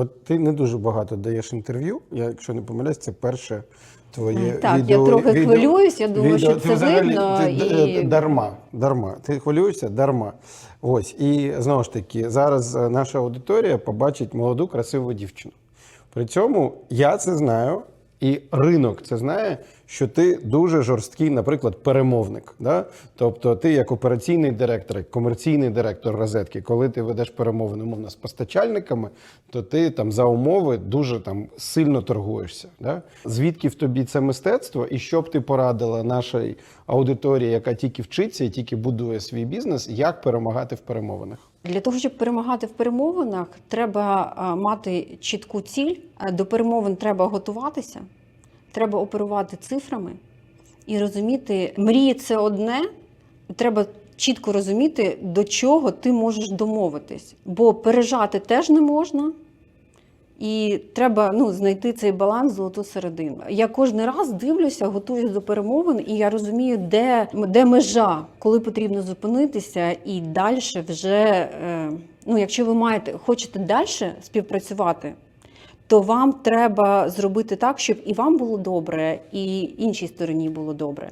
От ти не дуже багато даєш інтерв'ю. Я, якщо не помиляюсь, це перше твоє Так, я трохи відео- хвилююсь, я думаю, що ти це взагалі- видно, ти і- дарма, дарма. Ти хвилюєшся дарма. Ось і знову ж таки, зараз е, наша аудиторія побачить молоду красиву дівчину. При цьому я це знаю, і ринок це знає, що ти дуже жорсткий, наприклад, перемовник. Да? Тобто, ти як операційний директор, як комерційний директор розетки, коли ти ведеш перемовини умовно з постачальниками, то ти там за умови дуже там сильно торгуєшся. Да? Звідки в тобі це мистецтво, і що б ти порадила нашій аудиторії, яка тільки вчиться і тільки будує свій бізнес, як перемагати в перемовинах? Для того, щоб перемагати в перемовинах, треба мати чітку ціль. До перемовин треба готуватися, треба оперувати цифрами і розуміти, мрії це одне, треба чітко розуміти, до чого ти можеш домовитись. Бо пережати теж не можна. І треба ну, знайти цей баланс, золоту середину. Я кожен раз дивлюся, готуюсь до перемовин, і я розумію, де, де межа, коли потрібно зупинитися, і далі вже, е, ну, якщо ви маєте, хочете далі співпрацювати, то вам треба зробити так, щоб і вам було добре, і іншій стороні було добре.